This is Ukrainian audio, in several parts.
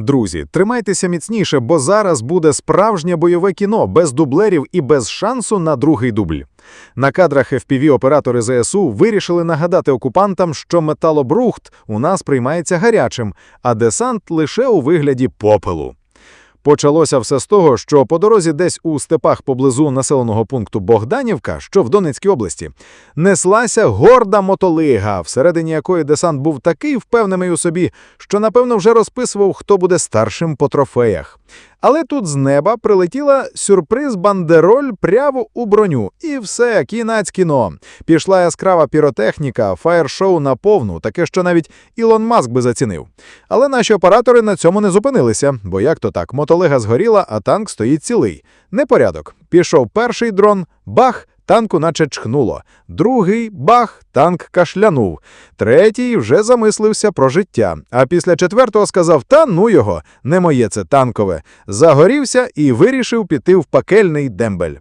Друзі, тримайтеся міцніше, бо зараз буде справжнє бойове кіно без дублерів і без шансу на другий дубль. На кадрах FPV-оператори ЗСУ вирішили нагадати окупантам, що металобрухт у нас приймається гарячим, а десант лише у вигляді попелу. Почалося все з того, що по дорозі десь у степах поблизу населеного пункту Богданівка, що в Донецькій області, неслася горда мотолига, всередині якої десант був такий впевнений у собі, що напевно вже розписував, хто буде старшим по трофеях. Але тут з неба прилетіла сюрприз бандероль прямо у броню. І все, кінець кіно. Пішла яскрава піротехніка, фаєр-шоу на повну, таке, що навіть Ілон Маск би зацінив. Але наші оператори на цьому не зупинилися, бо як то так, мотолега згоріла, а танк стоїть цілий. Непорядок. Пішов перший дрон, бах, танку наче чхнуло. Другий бах, танк кашлянув. Третій вже замислився про життя. А після четвертого сказав: Та ну його, не моє це танкове. Загорівся і вирішив піти в пакельний дембель.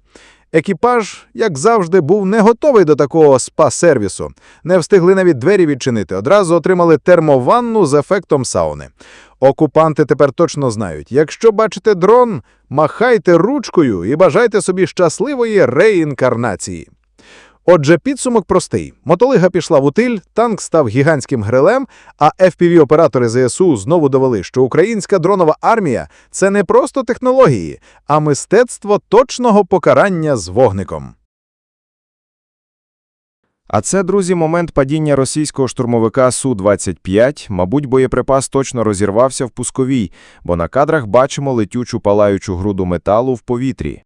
Екіпаж, як завжди, був не готовий до такого спа-сервісу. Не встигли навіть двері відчинити. Одразу отримали термованну з ефектом сауни. Окупанти тепер точно знають: якщо бачите дрон, махайте ручкою і бажайте собі щасливої реінкарнації. Отже, підсумок простий. Мотолига пішла в утиль, танк став гігантським грилем, а FPV-оператори ЗСУ знову довели, що українська дронова армія – це не просто технології, а мистецтво точного покарання з вогником. А це, друзі, момент падіння російського штурмовика Су-25. Мабуть, боєприпас точно розірвався в пусковій, бо на кадрах бачимо летючу палаючу груду металу в повітрі.